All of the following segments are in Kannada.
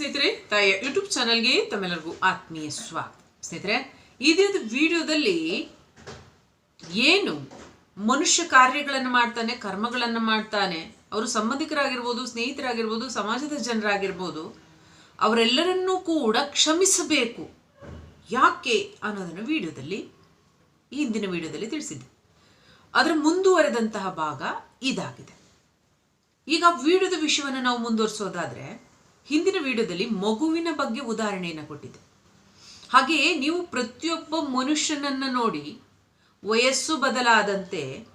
ಸ್ನೇಹಿತರೆ, ತಾಯಿಯ ಯೂಟ್ಯೂಬ್ ಚಾನಲ್ಗೆ ತಮ್ಮೆಲ್ಲರಿಗೂ ಆತ್ಮೀಯ ಸ್ವಾಗತ. ಸ್ನೇಹಿತರೆ ಈ ದಿನದ ವಿಡಿಯೋದಲ್ಲಿ ಏನು ಮನುಷ್ಯ ಕಾರ್ಯಗಳನ್ನು ಮಾಡ್ತಾನೆ, ಕರ್ಮಗಳನ್ನು ಮಾಡ್ತಾನೆ, ಅವರು ಸಂಬಂಧಿಕರಾಗಿರ್ಬೋದು, ಸ್ನೇಹಿತರಾಗಿರ್ಬೋದು, ಸಮಾಜದ ಜನರಾಗಿರ್ಬೋದು, ಅವರೆಲ್ಲರನ್ನೂ ಕೂಡ ಕ್ಷಮಿಸಬೇಕು. ಯಾಕೆ ಅನ್ನೋದನ್ನು ವಿಡಿಯೋದಲ್ಲಿ ಈ ಹಿಂದಿನ ವಿಡಿಯೋದಲ್ಲಿ ತಿಳಿಸಿದ್ದೆ. ಅದರ ಮುಂದುವರೆದಂತಹ ಭಾಗ ಇದಾಗಿದೆ. ಈಗ ವಿಡಿಯೋದ ವಿಷಯವನ್ನು ನಾವು ಮುಂದುವರಿಸೋದಾದ್ರೆ ಹಿಂದಿನ ವಿಡಿಯೋದಲ್ಲಿ ಮಗುವಿನ ಬಗ್ಗೆ ಉದಾಹರಣೆಯನ್ನು ಕೊಟ್ಟಿದ್ದೆ. ಹಾಗೆಯೇ ನೀವು ಪ್ರತಿಯೊಬ್ಬ ಮನುಷ್ಯನನ್ನು ನೋಡಿ ವಯಸ್ಸು ಬದಲಾದಂತೆ,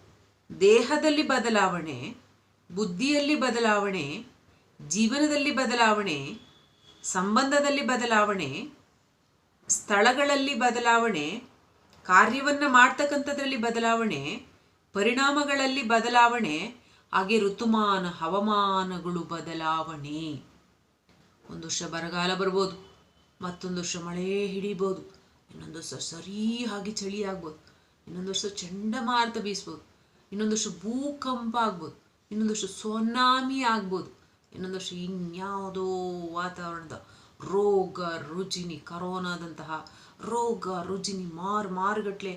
ದೇಹದಲ್ಲಿ ಬದಲಾವಣೆ, ಬುದ್ಧಿಯಲ್ಲಿ ಬದಲಾವಣೆ, ಜೀವನದಲ್ಲಿ ಬದಲಾವಣೆ, ಸಂಬಂಧದಲ್ಲಿ ಬದಲಾವಣೆ, ಸ್ಥಳಗಳಲ್ಲಿ ಬದಲಾವಣೆ, ಕಾರ್ಯವನ್ನು ಮಾಡ್ತಕ್ಕಂಥದ್ರಲ್ಲಿ ಬದಲಾವಣೆ, ಪರಿಣಾಮಗಳಲ್ಲಿ ಬದಲಾವಣೆ, ಹಾಗೆ ಋತುಮಾನ, ಹವಾಮಾನಗಳು ಬದಲಾವಣೆ. ಒಂದು ವರ್ಷ ಬರಗಾಲ ಬರ್ಬೋದು, ಮತ್ತೊಂದು ವರ್ಷ ಮಳೆ ಹಿಡಿಬೋದು, ಇನ್ನೊಂದು ವರ್ಷ ಸರಿ ಹಾಗೆ ಚಳಿ ಆಗ್ಬೋದು, ಇನ್ನೊಂದು ವರ್ಷ ಚಂಡಮಾರುತ ಬೀಸ್ಬೋದು, ಇನ್ನೊಂದು ವರ್ಷ ಭೂಕಂಪ ಆಗ್ಬೋದು, ಇನ್ನೊಂದು ವರ್ಷ ಸುನಾಮಿ ಆಗ್ಬೋದು, ಇನ್ನೊಂದು ವರ್ಷ ಇನ್ಯಾವುದೋ ವಾತಾವರಣದ ರೋಗ ರುಜಿನಿ, ಕರೋನಾದಂತಹ ರೋಗ ರುಜಿನಿ ಮಾರು ಮಾರುಗಟ್ಲೆ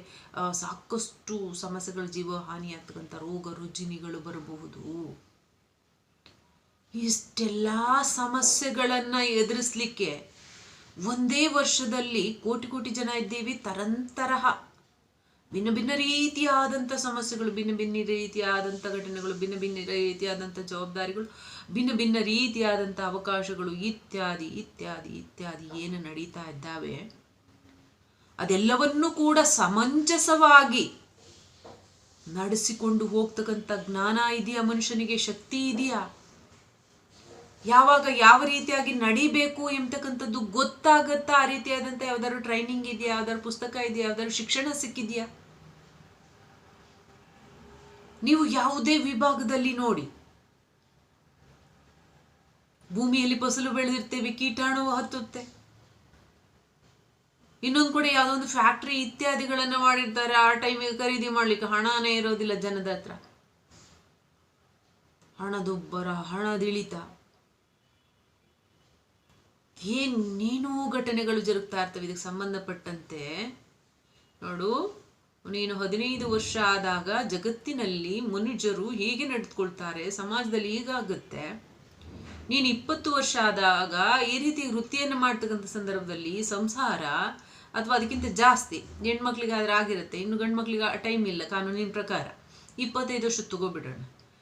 ಸಾಕಷ್ಟು ಸಮಸ್ಯೆಗಳ ಜೀವ ಹಾನಿಯಾಗ್ತಕ್ಕಂಥ ರೋಗ ರುಜಿನಿಗಳು ಬರಬಹುದು. ಇಷ್ಟೆಲ್ಲ ಸಮಸ್ಯೆಗಳನ್ನು ಎದುರಿಸ್ಲಿಕ್ಕೆ ಒಂದೇ ವರ್ಷದಲ್ಲಿ ಕೋಟಿ ಕೋಟಿ ಜನ ಇದ್ದೀವಿ, ತರಂತರಹ. ಭಿನ್ನ ಭಿನ್ನ ರೀತಿಯಾದಂಥ ಸಮಸ್ಯೆಗಳು, ಭಿನ್ನ ಭಿನ್ನ ರೀತಿಯಾದಂಥ ಘಟನೆಗಳು, ಭಿನ್ನ ಭಿನ್ನ ರೀತಿಯಾದಂಥ ಜವಾಬ್ದಾರಿಗಳು, ಭಿನ್ನ ಭಿನ್ನ ರೀತಿಯಾದಂಥ ಅವಕಾಶಗಳು ಇತ್ಯಾದಿ ಇತ್ಯಾದಿ ಇತ್ಯಾದಿ ಏನು ನಡೀತಾ ಇದ್ದಾವೆ, ಅದೆಲ್ಲವನ್ನೂ ಕೂಡ ಸಮಂಜಸವಾಗಿ ನಡೆಸಿಕೊಂಡು ಹೋಗ್ತಕ್ಕಂಥ ಜ್ಞಾನ ಇದೆಯಾ ಮನುಷ್ಯನಿಗೆ? ಶಕ್ತಿ ಇದೆಯಾ? ಯಾವಾಗ ಯಾವ ರೀತಿಯಾಗಿ ನಡಿಬೇಕು ಎಂಬತಕ್ಕಂಥದ್ದು ಗೊತ್ತಾಗುತ್ತಾ ಆ ರೀತಿಯಾದಂಥ ಯಾವ್ದಾದ್ರು ಟ್ರೈನಿಂಗ್ ಇದೆಯಾ? ಯಾವ್ದಾದ್ರು ಪುಸ್ತಕ ಇದೆಯಾ? ಯಾವ್ದಾದ್ರು ಶಿಕ್ಷಣ ಸಿಕ್ಕಿದೆಯಾ? ನೀವು ಯಾವುದೇ ವಿಭಾಗದಲ್ಲಿ ನೋಡಿ. ಭೂಮಿಯಲ್ಲಿ ಫಸಲು ಬೆಳೆದಿರ್ತೇವೆ, ಕೀಟಾಣು ಹತ್ತುತ್ತೆ. ಇನ್ನೊಂದು ಕಡೆ ಯಾವುದೋ ಒಂದು ಫ್ಯಾಕ್ಟ್ರಿ ಇತ್ಯಾದಿಗಳನ್ನು ಮಾಡಿರ್ತಾರೆ, ಆ ಟೈಮಿಗೆ ಖರೀದಿ ಮಾಡ್ಲಿಕ್ಕೆ ಹಣನೇ ಇರೋದಿಲ್ಲ ಜನದ ಹತ್ರ. ಹಣದುಬ್ಬರ, ಹಣದಿಳಿತ. ಏನೇನೋ ಘಟನೆಗಳು ಜರುಗ್ತಾ ಇರ್ತವೆ ಇದಕ್ಕೆ ಸಂಬಂಧಪಟ್ಟಂತೆ? ನೋಡು, ನೀನು ಹದಿನೈದು ವರ್ಷ ಆದಾಗ ಜಗತ್ತಿನಲ್ಲಿ ಮನುಷ್ಯರು ಹೀಗೆ ನಡೆದುಕೊಳ್ತಾರೆ, ಸಮಾಜದಲ್ಲಿ ಹೀಗಾಗುತ್ತೆ. ನೀನು ಇಪ್ಪತ್ತು ವರ್ಷ ಆದಾಗ ಈ ರೀತಿ ವೃತ್ತಿಯನ್ನು ಮಾಡ್ತಕ್ಕಂಥ ಸಂದರ್ಭದಲ್ಲಿ ಸಂಸಾರ ಅಥವಾ ಅದಕ್ಕಿಂತ ಜಾಸ್ತಿ ಹೆಣ್ಮಕ್ಳಿಗಾದ್ರೆ ಆಗಿರುತ್ತೆ, ಇನ್ನು ಗಂಡು ಮಕ್ಳಿಗೆ ಟೈಮ್ ಇಲ್ಲ, ಕಾನೂನಿನ ಪ್ರಕಾರ. ಇಪ್ಪತ್ತೈದು ವರ್ಷ ತಗೋಬಿಡೋಣ.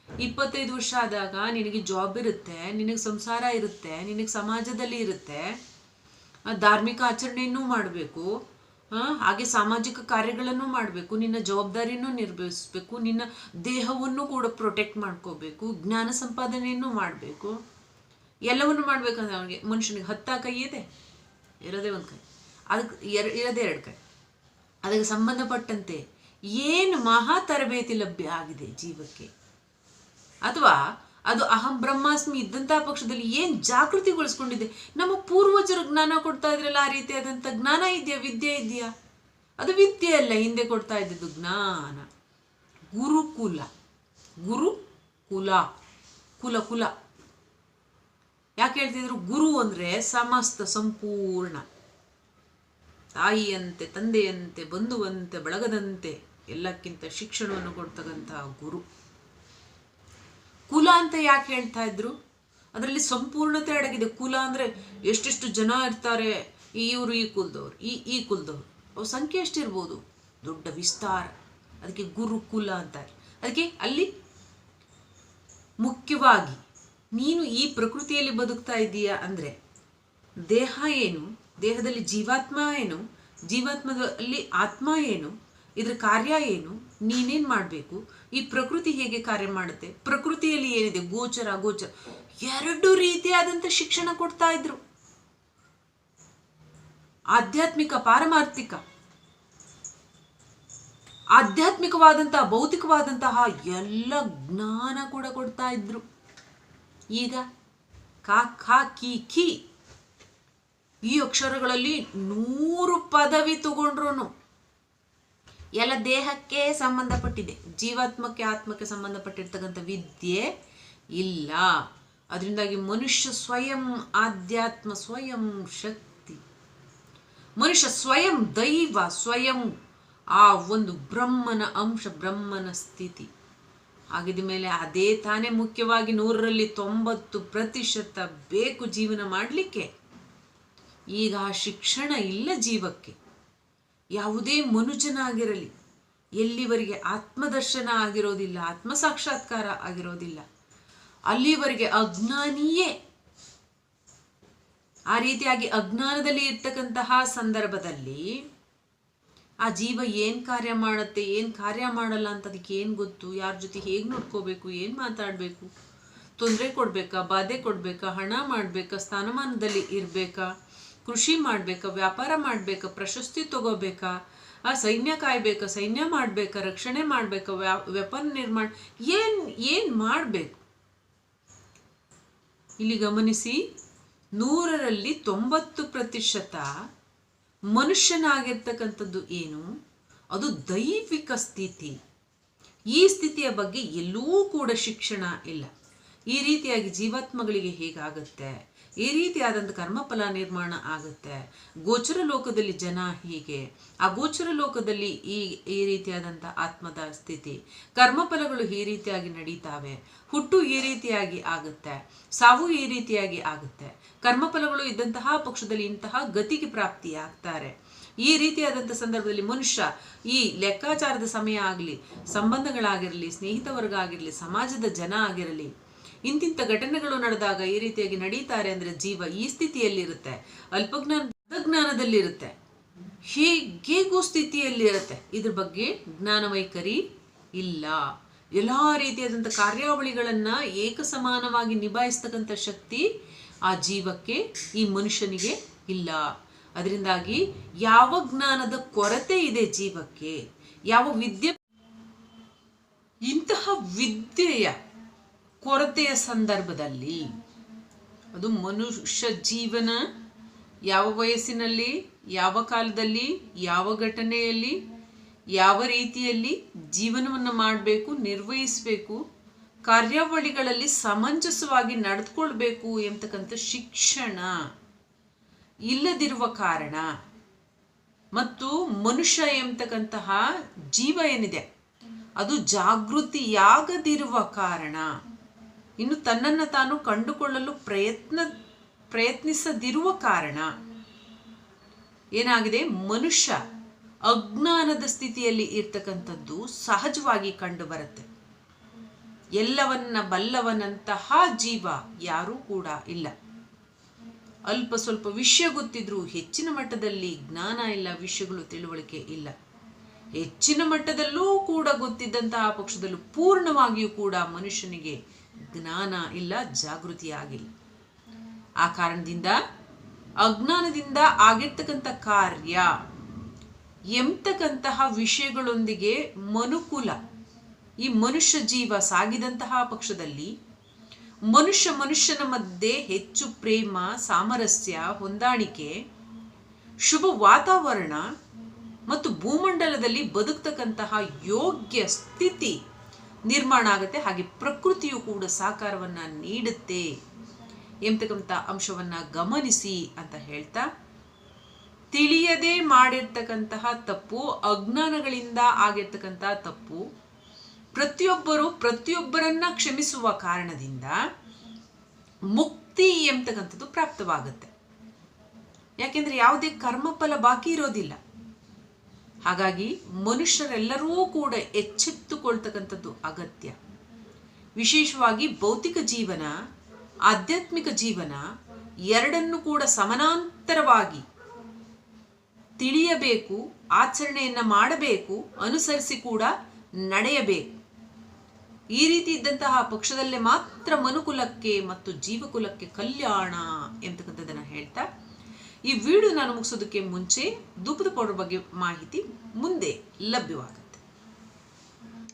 ಇಪ್ಪತ್ತೈದು ವರ್ಷ ಆದಾಗ ನಿನಗೆ ಜಾಬ್ ಇರುತ್ತೆ, ನಿನಗೆ ಸಂಸಾರ ಇರುತ್ತೆ, ನಿನಗೆ ಸಮಾಜದಲ್ಲಿ ಇರುತ್ತೆ ಧಾರ್ಮಿಕ ಆಚರಣೆಯನ್ನು ಮಾಡಬೇಕು ಹಾಗೆ ಸಾಮಾಜಿಕ ಕಾರ್ಯಗಳನ್ನು ಮಾಡಬೇಕು, ನಿನ್ನ ಜವಾಬ್ದಾರಿಯನ್ನು ನಿರ್ವಹಿಸಬೇಕು, ನಿನ್ನ ದೇಹವನ್ನು ಕೂಡ ಪ್ರೊಟೆಕ್ಟ್ ಮಾಡ್ಕೋಬೇಕು, ಜ್ಞಾನ ಸಂಪಾದನೆಯನ್ನು ಮಾಡಬೇಕು. ಎಲ್ಲವನ್ನು ಮಾಡ್ಬೇಕಂದ್ರೆ ಅವನಿಗೆ, ಮನುಷ್ಯನಿಗೆ ಹತ್ತ ಕೈ ಇದೆ, ಇರೋದೇ ಒಂದು ಕೈ ಅದಕ್ಕೆ ಎರ, ಇರೋದೇ ಎರಡು ಕೈ. ಅದಕ್ಕೆ ಸಂಬಂಧಪಟ್ಟಂತೆ ಏನು ಮಹಾ ತರಬೇತಿ ಲಭ್ಯ ಆಗಿದೆ ಜೀವಕ್ಕೆ? ಅಥವಾ ಅದು ಅಹಂ ಬ್ರಹ್ಮಾಸ್ಮಿ ಇದ್ದಂತಹ ಪಕ್ಷದಲ್ಲಿ ಏನು ಜಾಗೃತಿಗೊಳಿಸ್ಕೊಂಡಿದೆ? ನಮ್ಮ ಪೂರ್ವಜರು ಜ್ಞಾನ ಕೊಡ್ತಾ ಇದ್ರಲ್ಲ ಆ ರೀತಿಯಾದಂಥ ಜ್ಞಾನ ಇದೆಯಾ, ವಿದ್ಯೆ ಇದೆಯಾ? ಅದು ವಿದ್ಯೆ ಅಲ್ಲ, ಹಿಂದೆ ಕೊಡ್ತಾ ಇದ್ದದ್ದು ಜ್ಞಾನ. ಗುರುಕುಲ. ಗುರು ಕುಲ ಕುಲ ಕುಲ. ಯಾಕೆ ಹೇಳ್ತಿದ್ರು? ಗುರು ಅಂದ್ರೆ ಸಮಸ್ತ, ಸಂಪೂರ್ಣ. ತಾಯಿಯಂತೆ, ತಂದೆಯಂತೆ, ಬಂಧುವಂತೆ, ಬಳಗದಂತೆ, ಎಲ್ಲಕ್ಕಿಂತ ಶಿಕ್ಷಣವನ್ನು ಕೊಡ್ತಕ್ಕಂತಹ ಗುರು. ಕುಲ ಅಂತ ಯಾಕೆ ಹೇಳ್ತಾ ಇದ್ರು? ಅದರಲ್ಲಿ ಸಂಪೂರ್ಣತೆ ಅಡಗಿದೆ. ಕುಲ ಅಂದ್ರೆ ಎಷ್ಟೆಷ್ಟು ಜನ ಇರ್ತಾರೆ? ಇವರು, ಈ ಕುಲದವ್ರು, ಈ ಈ ಕುಲದವ್ರು. ಅವ್ರ ಸಂಖ್ಯೆ ಎಷ್ಟಿರ್ಬೋದು ದೊಡ್ಡ ವಿಸ್ತಾರ. ಅದಕ್ಕೆ ಗುರು ಕುಲ ಅಂತಾರೆ ಅದಕ್ಕೆ ಅಲ್ಲಿ ಮುಖ್ಯವಾಗಿ ನೀನು ಈ ಪ್ರಕೃತಿಯಲ್ಲಿ ಬದುಕ್ತಾ ಇದ್ದೀಯಾ ಅಂದ್ರೆ ದೇಹ ಏನು? ದೇಹದಲ್ಲಿ ಜೀವಾತ್ಮ ಏನು? ಜೀವಾತ್ಮದಲ್ಲಿ ಆತ್ಮ ಏನು? ಇದ್ರ ಕಾರ್ಯ ಏನು? ನೀನೇನ್ ಮಾಡಬೇಕು? ಈ ಪ್ರಕೃತಿ ಹೇಗೆ ಕಾರ್ಯ ಮಾಡುತ್ತೆ? ಪ್ರಕೃತಿಯಲ್ಲಿ ಏನಿದೆ? ಗೋಚರ ಗೋಚರ ಎರಡು ರೀತಿಯಾದಂಥ ಶಿಕ್ಷಣ ಕೊಡ್ತಾ ಇದ್ರು. ಆಧ್ಯಾತ್ಮಿಕ, ಪಾರಮಾರ್ಥಿಕ. ಆಧ್ಯಾತ್ಮಿಕವಾದಂತಹ, ಭೌತಿಕವಾದಂತಹ ಎಲ್ಲ ಜ್ಞಾನ ಕೂಡ ಕೊಡ್ತಾ ಇದ್ರು. ಈಗ ಕಾ, ಖಾ, ಕಿ, ಖಿ. ಈ ಅಕ್ಷರಗಳಲ್ಲಿ ನೂರು ಪದವಿ ತಗೊಂಡ್ರು ಎಲ್ಲ ದೇಹಕ್ಕೆ ಸಂಬಂಧಪಟ್ಟಿದೆ. ಜೀವಾತ್ಮಕ್ಕೆ, ಆತ್ಮಕ್ಕೆ ಸಂಬಂಧಪಟ್ಟಿರ್ತಕ್ಕಂಥ ವಿದ್ಯೆ ಇಲ್ಲ. ಅದರಿಂದಾಗಿ ಮನುಷ್ಯ ಸ್ವಯಂ ಆಧ್ಯಾತ್ಮ, ಸ್ವಯಂ ಶಕ್ತಿ. ಮನುಷ್ಯ ಸ್ವಯಂ ದೈವ, ಸ್ವಯಂ ಆ ಒಂದು ಬ್ರಹ್ಮನ ಅಂಶ, ಬ್ರಹ್ಮನ ಸ್ಥಿತಿ. ಆಗಿದ ಮೇಲೆ ಅದೇ ತಾನೇ ಮುಖ್ಯವಾಗಿ ನೂರರಲ್ಲಿ ತೊಂಬತ್ತು ಪ್ರತಿಶತ ಬೇಕು ಜೀವನ ಮಾಡಲಿಕ್ಕೆ. ಈಗ ಆ ಶಿಕ್ಷಣ ಇಲ್ಲ ಜೀವಕ್ಕೆ. ಯಾವುದೇ ಮನುಜನಾಗಿರಲಿ ಎಲ್ಲಿವರೆಗೆ ಆತ್ಮದರ್ಶನ ಆಗಿರೋದಿಲ್ಲ ಆತ್ಮ ಸಾಕ್ಷಾತ್ಕಾರ ಆಗಿರೋದಿಲ್ಲ, ಅಲ್ಲಿವರೆಗೆ ಅಜ್ಞಾನಿಯೇ ಆ ರೀತಿಯಾಗಿ ಅಜ್ಞಾನದಲ್ಲಿ ಇರ್ತಕ್ಕಂತಹ ಸಂದರ್ಭದಲ್ಲಿ ಆ ಜೀವ ಏನು ಕಾರ್ಯ ಮಾಡುತ್ತೆ, ಏನು ಕಾರ್ಯ ಮಾಡಲ್ಲ ಅಂತ ಅದಕ್ಕೆ ಏನು ಗೊತ್ತು? ಯಾರ ಜೊತೆ ಹೇಗೆ ನೋಡ್ಕೋಬೇಕು, ಏನು ಮಾತಾಡಬೇಕು? ತೊಂದರೆ ಕೊಡಬೇಕಾ, ಬಾಧೆ ಕೊಡಬೇಕಾ, ಹಣ ಮಾಡಬೇಕಾ, ಸ್ಥಾನಮಾನದಲ್ಲಿ ಇರಬೇಕಾ? ಕೃಷಿ ಮಾಡಬೇಕಾ, ವ್ಯಾಪಾರ ಮಾಡಬೇಕಾ, ಪ್ರಶಸ್ತಿ ತಗೋಬೇಕಾ, ಆ ಸೈನ್ಯ ಕಾಯ್ಬೇಕಾ, ಸೈನ್ಯ ಮಾಡಬೇಕಾ, ರಕ್ಷಣೆ ಮಾಡಬೇಕಾ ವೆಪನ್ ನಿರ್ಮಾಣ, ಏನು ಏನು ಮಾಡಬೇಕು? ಇಲ್ಲಿ ಗಮನಿಸಿ, ನೂರರಲ್ಲಿ ತೊಂಬತ್ತು ಪ್ರತಿಶತ ಮನುಷ್ಯನಾಗಿರ್ತಕ್ಕಂಥದ್ದು ಏನು? ಅದು ದೈವಿಕ ಸ್ಥಿತಿ. ಈ ಸ್ಥಿತಿಯ ಬಗ್ಗೆ ಎಲ್ಲೂ ಕೂಡ ಶಿಕ್ಷಣ ಇಲ್ಲ. ಈ ರೀತಿಯಾಗಿ ಜೀವಾತ್ಮಗಳಿಗೆ ಹೇಗಾಗುತ್ತೆ? ಈ ರೀತಿಯಾದಂಥ ಕರ್ಮಫಲ ನಿರ್ಮಾಣ ಆಗುತ್ತೆ. ಗೋಚರ ಲೋಕದಲ್ಲಿ ಜನ ಹೀಗೆ. ಆ ಗೋಚರ ಲೋಕದಲ್ಲಿ ಈ ಈ ರೀತಿಯಾದಂಥ ಆತ್ಮದ ಸ್ಥಿತಿ. ಕರ್ಮಫಲಗಳು ಈ ರೀತಿಯಾಗಿ ನಡೀತಾವೆ. ಹುಟ್ಟು ಈ ರೀತಿಯಾಗಿ ಆಗುತ್ತೆ. ಸಾವು ಈ ರೀತಿಯಾಗಿ ಆಗುತ್ತೆ. ಕರ್ಮಫಲಗಳು ಇದ್ದಂತಹ ಪಕ್ಷದಲ್ಲಿ ಇಂತಹ ಗತಿಗೆ ಪ್ರಾಪ್ತಿಯಾಗ್ತಾರೆ. ಈ ರೀತಿಯಾದಂಥ ಸಂದರ್ಭದಲ್ಲಿ ಮನುಷ್ಯ ಈ ಲೆಕ್ಕಾಚಾರದ ಸಮಯ ಆಗಲಿ, ಸಂಬಂಧಗಳಾಗಿರಲಿ ಸ್ನೇಹಿತ ವರ್ಗ ಆಗಿರಲಿ ಸಮಾಜದ ಜನ ಆಗಿರಲಿ ಇಂತಿಂಥ ಘಟನೆಗಳು ನಡೆದಾಗ ಈ ರೀತಿಯಾಗಿ ನಡೀತಾರೆ ಅಂದ್ರೆ ಜೀವ ಈ ಸ್ಥಿತಿಯಲ್ಲಿರುತ್ತೆ, ಅಲ್ಪಜ್ಞಾನ ಜ್ಞಾನದಲ್ಲಿರುತ್ತೆ ಹೇಗೂ ಸ್ಥಿತಿಯಲ್ಲಿರುತ್ತೆ. ಇದ್ರ ಬಗ್ಗೆ ಜ್ಞಾನ ವೈಖರಿ ಇಲ್ಲ. ಎಲ್ಲ ರೀತಿಯಾದಂಥ ಕಾರ್ಯಾವಳಿಗಳನ್ನ ಏಕಸಮಾನವಾಗಿ ನಿಭಾಯಿಸ್ತಕ್ಕಂಥ ಶಕ್ತಿ ಆ ಜೀವಕ್ಕೆ, ಈ ಮನುಷ್ಯನಿಗೆ ಇಲ್ಲ. ಅದರಿಂದಾಗಿ ಯಾವ ಜ್ಞಾನದ ಕೊರತೆ ಇದೆ ಜೀವಕ್ಕೆ, ಯಾವ ವಿದ್ಯೆ, ಇಂತಹ ವಿದ್ಯೆಯ ಕೊರತೆಯ ಸಂದರ್ಭದಲ್ಲಿ ಅದು ಮನುಷ್ಯ ಜೀವನ ಯಾವ ವಯಸ್ಸಿನಲ್ಲಿ, ಯಾವ ಕಾಲದಲ್ಲಿ, ಯಾವ ಘಟನೆಯಲ್ಲಿ, ಯಾವ ರೀತಿಯಲ್ಲಿ ಜೀವನವನ್ನು ಮಾಡಬೇಕು, ನಿರ್ವಹಿಸಬೇಕು, ಕಾರ್ಯಾವಳಿಗಳಲ್ಲಿ ಸಮಂಜಸವಾಗಿ ನಡೆದುಕೊಳ್ಬೇಕು ಎಂತಕ್ಕಂಥ ಶಿಕ್ಷಣ ಇಲ್ಲದಿರುವ ಕಾರಣ ಮತ್ತು ಮನುಷ್ಯ ಎಂತಕ್ಕಂತಹ ಜೀವ ಏನಿದೆ, ಅದು ಜಾಗೃತಿಯಾಗದಿರುವ ಕಾರಣ ಇನ್ನು ತನ್ನನ್ನು ತಾನು ಕಂಡುಕೊಳ್ಳಲು ಪ್ರಯತ್ನ, ಪ್ರಯತ್ನಿಸದಿರುವ ಕಾರಣ ಏನಾಗಿದೆ? ಮನುಷ್ಯ ಅಜ್ಞಾನದ ಸ್ಥಿತಿಯಲ್ಲಿ ಇರ್ತಕ್ಕಂಥದ್ದು ಸಹಜವಾಗಿ ಕಂಡು ಬರುತ್ತೆ ಎಲ್ಲವನ್ನ ಬಲ್ಲವನಂತಹ ಜೀವ ಯಾರೂ ಕೂಡ ಇಲ್ಲ. ಅಲ್ಪ ಸ್ವಲ್ಪ ವಿಷಯ ಗೊತ್ತಿದ್ರೂ ಹೆಚ್ಚಿನ ಮಟ್ಟದಲ್ಲಿ ಜ್ಞಾನ ಇಲ್ಲ, ವಿಷಯಗಳು ತಿಳುವಳಿಕೆ ಇಲ್ಲ. ಹೆಚ್ಚಿನ ಮಟ್ಟದಲ್ಲೂ ಕೂಡ ಗೊತ್ತಿದ್ದಂತಹ ಪಕ್ಷದಲ್ಲೂ ಪೂರ್ಣವಾಗಿಯೂ ಕೂಡ ಮನುಷ್ಯನಿಗೆ ಜ್ಞಾನ ಇಲ್ಲ, ಜಾಗೃತಿ ಆಗಿಲ್ಲ. ಆ ಕಾರಣದಿಂದ ಅಜ್ಞಾನದಿಂದ ಆಗಿರ್ತಕ್ಕಂಥ ಕಾರ್ಯ, ಎಂತಕ್ಕಂತಹ ವಿಷಯಗಳೊಂದಿಗೆ ಮನುಕುಲ, ಈ ಮನುಷ್ಯ ಜೀವ ಸಾಗಿದಂತಹ ಪಕ್ಷದಲ್ಲಿ ಮನುಷ್ಯ ಮನುಷ್ಯನ ಮಧ್ಯೆ ಹೆಚ್ಚು ಪ್ರೇಮ, ಸಾಮರಸ್ಯ, ಹೊಂದಾಣಿಕೆ, ಶುಭ ವಾತಾವರಣ ಮತ್ತು ಭೂಮಂಡಲದಲ್ಲಿ ಬದುಕ್ತಕ್ಕಂತಹ ಯೋಗ್ಯ ಸ್ಥಿತಿ ನಿರ್ಮಾಣ ಆಗುತ್ತೆ. ಹಾಗೆ ಪ್ರಕೃತಿಯು ಕೂಡ ಸಾಕಾರವನ್ನು ನೀಡುತ್ತೆ. ಎಂಬತಕ್ಕಂಥ ಅಂಶವನ್ನು ಗಮನಿಸಿ ಅಂತ ಹೇಳ್ತಾ, ತಿಳಿಯದೆ ಮಾಡಿರ್ತಕ್ಕಂತಹ ತಪ್ಪು, ಅಜ್ಞಾನಗಳಿಂದ ಆಗಿರ್ತಕ್ಕಂತಹ ತಪ್ಪು, ಪ್ರತಿಯೊಬ್ಬರು ಪ್ರತಿಯೊಬ್ಬರನ್ನ ಕ್ಷಮಿಸುವ ಕಾರಣದಿಂದ ಮುಕ್ತಿ ಎಂಬತಕ್ಕಂಥದ್ದು ಪ್ರಾಪ್ತವಾಗುತ್ತೆ. ಯಾಕೆಂದ್ರೆ ಯಾವುದೇ ಕರ್ಮಫಲ ಬಾಕಿ ಇರೋದಿಲ್ಲ. ಹಾಗಾಗಿ ಮನುಷ್ಯರೆಲ್ಲರೂ ಕೂಡ ಎಚ್ಚೆತ್ತುಕೊಳ್ತಕ್ಕಂಥದ್ದು ಅಗತ್ಯ. ವಿಶೇಷವಾಗಿ ಭೌತಿಕ ಜೀವನ, ಆಧ್ಯಾತ್ಮಿಕ ಜೀವನ ಎರಡನ್ನು ಕೂಡ ಸಮಾನಾಂತರವಾಗಿ ತಿಳಿಯಬೇಕು, ಆಚರಣೆಯನ್ನು ಮಾಡಬೇಕು, ಅನುಸರಿಸಿ ಕೂಡ ನಡೆಯಬೇಕು. ಈ ರೀತಿ ಇದ್ದಂತಹ ಪಕ್ಷದಲ್ಲೇ ಮಾತ್ರ ಮನುಕುಲಕ್ಕೆ ಮತ್ತು ಜೀವಕುಲಕ್ಕೆ ಕಲ್ಯಾಣ ಎಂತಕ್ಕಂಥದ್ದನ್ನು ಹೇಳ್ತಾ ಈ ವಿಡಿಯೋ ನಾನು ಮುಗಿಸೋದಕ್ಕೆ ಮುಂಚೆ ಧೂಪದ ಪೌಡರ್ ಬಗ್ಗೆ ಮಾಹಿತಿ ಮುಂದೆ ಲಭ್ಯವಾಗುತ್ತೆ